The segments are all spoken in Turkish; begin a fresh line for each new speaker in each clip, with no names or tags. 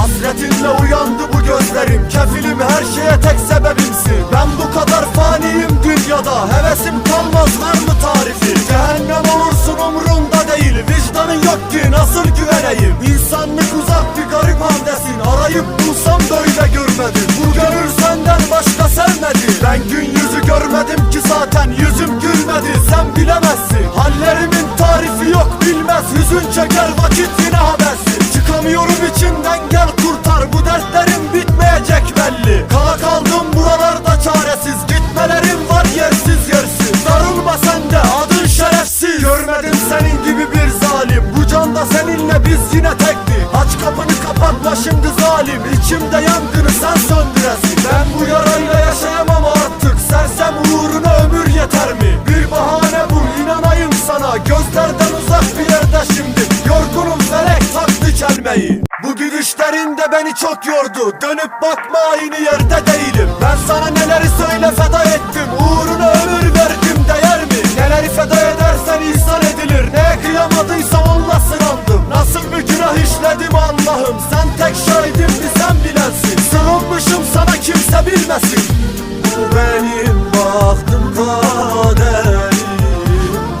Hasretinle uyandı bu gözlerim. Kefilim her şeye tek sebebimsin. Ben bu kadar faniyim dünyada. Hevesim kalmaz var zalim İçimde yangını sen söndüresin Ben bu yarayla yaşayamam artık. Sersem uğruna ömür yeter mi? Bir bahane bul inanayım sana. Gözlerden uzak bir yerde şimdi. Yorgunum felek taktı çelmeyi. Bu gülüşlerin de beni çok yordu. Dönüp bakma aynı yerde değilim. Ben sana neleri söyle feda işledim Allah'ım. Sen tek şahidim bir sen bilensin. Sığınmışım sana kimse bilmesin. Bu benim bahtım kaderim.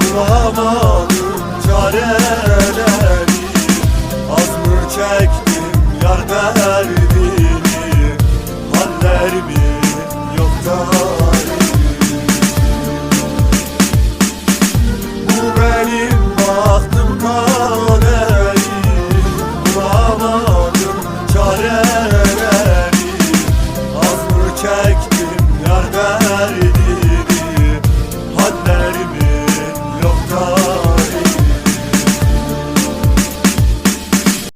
Bulamadım çareleri Az mı çektim